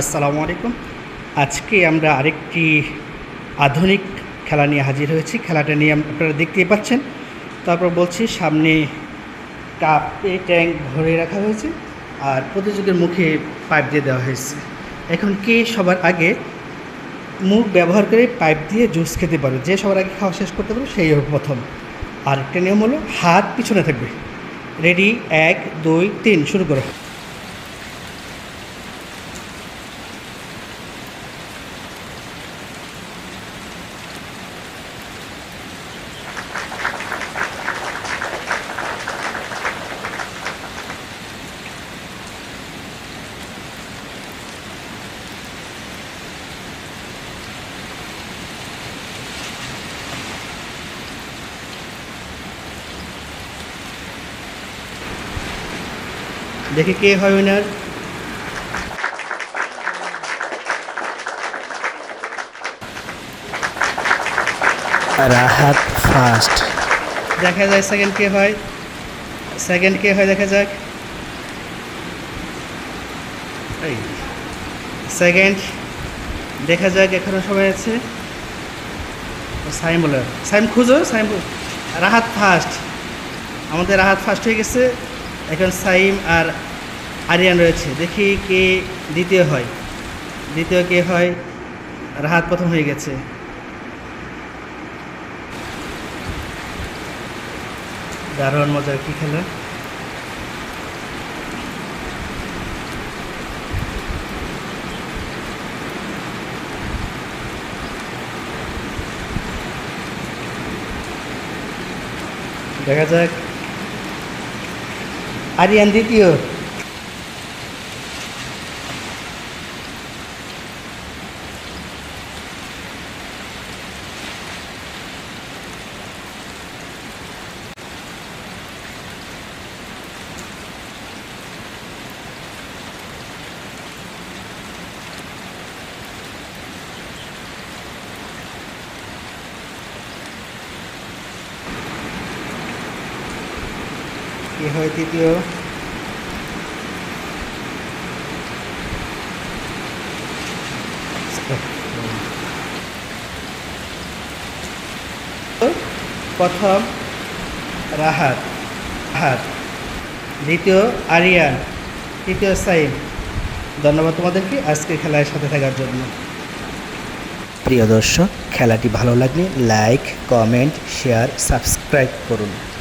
আসসালামু আলাইকুম। আজকে আমরা আরেকটি আধুনিক খেলা নিয়ে হাজির হয়েছি। খেলাটা নিয়ে আপনারা দেখতেই পাচ্ছেন। তারপর বলছি, সামনে কাপে ট্যাঙ্ক ভরে রাখা হয়েছে আর প্রতিযোগের মুখে পাইপ দিয়ে দেওয়া হয়েছে। এখন কে সবার আগে মুখ ব্যবহার করে পাইপ দিয়ে জুস খেতে পারবে যে সবার আগে খাওয়া শেষ করতে পারবে সেই হবে প্রথম। আর একটা নিয়ম হলো, হাত পিছনে থাকবে। রেডি? এক, দুই, তিন, শুরু করো। দেখি কে হয় উইনার রাহাত ফার্স্ট দেখা যায় সেকেন্ড কে হয়। সেকেন্ড কে হয় দেখা যাক। এই সেকেন্ড দেখা যাক এখনও সময় আছে। সাইম বলে। সাইম খুঁজো সাইম রাহাত ফার্স্ট আমাদের রাহাত ফার্স্ট হয়ে গেছে। এখন সাইম আর আরিয়ান রয়েছে। দেখি কে দ্বিতীয় হয়। দ্বিতীয় কে হয়? রাহাত প্রথম হয়ে গেছে। দারুণ মজার কি খেলা? দেখা যাক। আরিয়ান দ্বিতীয় কি হয় তৃতীয়? প্রথম, রাহাত রাহাত। দ্বিতীয়, আরিয়ান। তৃতীয়, সাইম। ধন্যবাদ তোমাদেরকে আজকের খেলায় সাথে থাকার জন্য। প্রিয় দর্শক, খেলাটি ভালো লাগলে লাইক, কমেন্ট, শেয়ার, সাবস্ক্রাইব করুন।